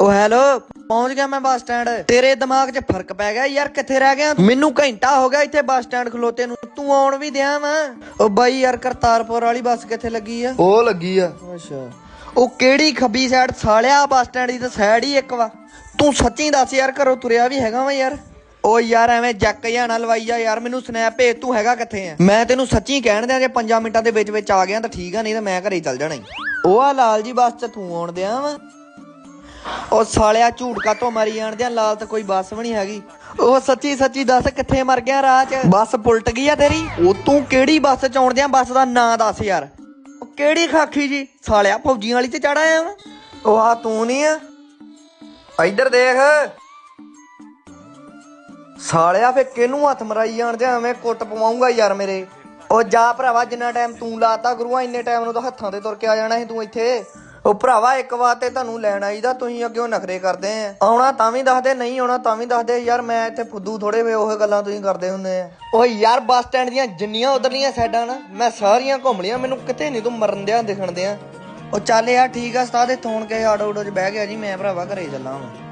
ਓ hello ਪਹੁੰਚ ਗਿਆ ਮੈਂ ਬੱਸ ਸਟੈਂਡ। ਤੇਰੇ ਦਿਮਾਗ 'ਚ ਫ਼ਰਕ ਪੈ ਗਿਆ ਯਾਰ ਕਿੱਥੇ ਰਹਿ ਗਿਆ ਮੈਨੂੰ ਘੰਟਾ ਹੋ ਗਿਆ ਇੱਥੇ ਬੱਸ ਸਟੈਂਡ ਖਲੋਤੇ ਨੂੰ। ਤੂੰ ਆਉਣ ਵੀ ਦਿਆਂ ਵਾ। ਓ ਬਾਈ ਯਾਰ ਕਰਤਾਰਪੁਰ ਵਾਲੀ ਬੱਸ ਕਿੱਥੇ ਲੱਗੀ ਆ? ਉਹ ਲੱਗੀ ਆ। ਅੱਛਾ। ਉਹ ਕਿਹੜੀ ਖੱਬੀ ਸਾਈਡ ਸਾਲਿਆ ਬੱਸ ਸਟੈਂਡ ਦੀ ਤਾਂ ਸਾਈਡ ਹੀ ਇੱਕ ਵਾ? ਤੂੰ ਸੱਚੀ ਦੱਸ ਯਾਰ ਘਰੋਂ ਤੁਰਿਆ ਵੀ ਹੈਗਾ ਵਾ ਯਾਰ? ਓ ਯਾਰ ਐਵੇਂ ਜੱਕ ਜਾਂ ਨਾ ਲਵਾਈ ਜਾ ਯਾਰ ਮੈਨੂੰ ਸਨੈਪ ਭੇਜ ਤੂੰ ਹੈਗਾ ਕਿੱਥੇ ਆ? ਮੈਂ ਤੈਨੂੰ ਸੱਚੀ ਕਹਿਣ ਦਿਆਂ ਜੇ 5 ਮਿੰਟਾਂ ਦੇ ਵਿੱਚ ਵਿੱਚ ਆ ਗਿਆ ਤਾਂ ਠੀਕ ਆ ਨਹੀਂ ਤਾਂ ਮੈਂ ਘਰੇ ਚੱਲ ਜਾਣਾ ਈ। ਉਹ ਆ ਲਾਲ ਜੀ ਬੱਸ 'ਚ ਤੂੰ ਆਉਣ ਦਿਆਂ ਵਾ। ਉਹ ਸਾਲਿਆ ਝੂਠ ਕਾਤੋਂ ਮਾਰੀ ਜਾਣਦਿਆਂ ਲਾਲ ਤਾਂ ਕੋਈ ਬੱਸ ਵੀ ਨਹੀਂ ਹੈਗੀ। ਉਹ ਸੱਚੀ ਸੱਚੀ ਦੱਸ ਕਿੱਥੇ ਮਰ ਗਿਆ ਰਾਹ 'ਚ? ਬੱਸ ਪੁਲਟ ਗਈ ਆ ਤੇਰੀ? ਉਹ ਤੂੰ ਕਿਹੜੀ ਬੱਸ 'ਚ ਆਉਣਦਿਆਂ ਬੱਸ ਦਾ ਨਾਂ ਦੱਸ ਯਾਰ। ਉਹ ਕਿਹੜੀ ਖਾਖੀ ਜੀ? ਸਾਲਿਆ ਫੌਜੀਆਂ ਵਾਲੀ ਤੇ ਚੜ ਆਇਆ ਉਹ ਆ ਤੂੰ ਨਹੀਂ ਆ? ਇੱਧਰ ਦੇਖ। ਸਾਲਿਆ ਫੇ ਕਿਹਨੂੰ ਹੱਥ ਮਰਾਈ ਜਾਣਦੇ ਐਵੇਂ ਕੁੱਟ ਪਵਾਉਂਗਾ ਯਾਰ ਮੇਰੇ। ਉਹ ਜਾ ਭਰਾਵਾ, ਜਿੰਨਾ ਟਾਈਮ ਤੂੰ ਲਾਤਾ ਗੁਰੂਆ, ਇੰਨੇ ਟਾਈਮ ਨੂੰ ਤਾਂ ਹੱਥਾਂ ਤੇ ਤੁਰ ਕੇ ਆ ਜਾਣਾ ਸੀ ਤੂੰ ਇੱਥੇ। ਉਹ ਭਰਾਵਾ, ਇੱਕ ਵਾਰ ਤੇ ਤੁਹਾਨੂੰ ਲੈਣ ਆਈਦਾ, ਤੁਸੀਂ ਅੱਗੇ ਨਖਰੇ ਕਰਦੇ ਆ। ਆਉਣਾ ਤਾਂ ਵੀ ਦੱਸਦੇ, ਨਹੀਂ ਆਉਣਾ ਤਾਂ ਵੀ ਦੱਸਦੇ। ਯਾਰ, ਮੈਂ ਇੱਥੇ ਫੁੱਦੂ ਥੋੜੇ ਵੇ ਉਹ ਗੱਲਾਂ ਤੁਸੀਂ ਕਰਦੇ ਹੁੰਦੇ ਆ। ਓ ਯਾਰ, ਬੱਸ ਸਟੈਂਡ ਦੀਆਂ ਜਿੰਨੀਆਂ ਉਧਰਲੀਆਂ ਸਾਈਡਾਂ ਨਾ, ਮੈਂ ਸਾਰੀਆਂ ਘੁੰਮ ਲੀਆਂ ਮੈਨੂੰ ਕਿਤੇ ਨਹੀਂ ਤੂੰ ਮਰਨ ਦਿਆਂ ਦਿਖਣ ਦਿਆਂ। ਉਹ ਚੱਲ ਯਾਰ, ਠੀਕ ਆ, ਉਸਤਾਦ, ਇੱਥੋਂ ਹੁਣ ਕੇ ਆਟੋ ਆਟੋ 'ਚ ਬਹਿ ਗਿਆ ਜੀ, ਮੈਂ ਭਰਾਵਾ ਘਰੇ ਚੱਲਾਂ ਵਾਂ।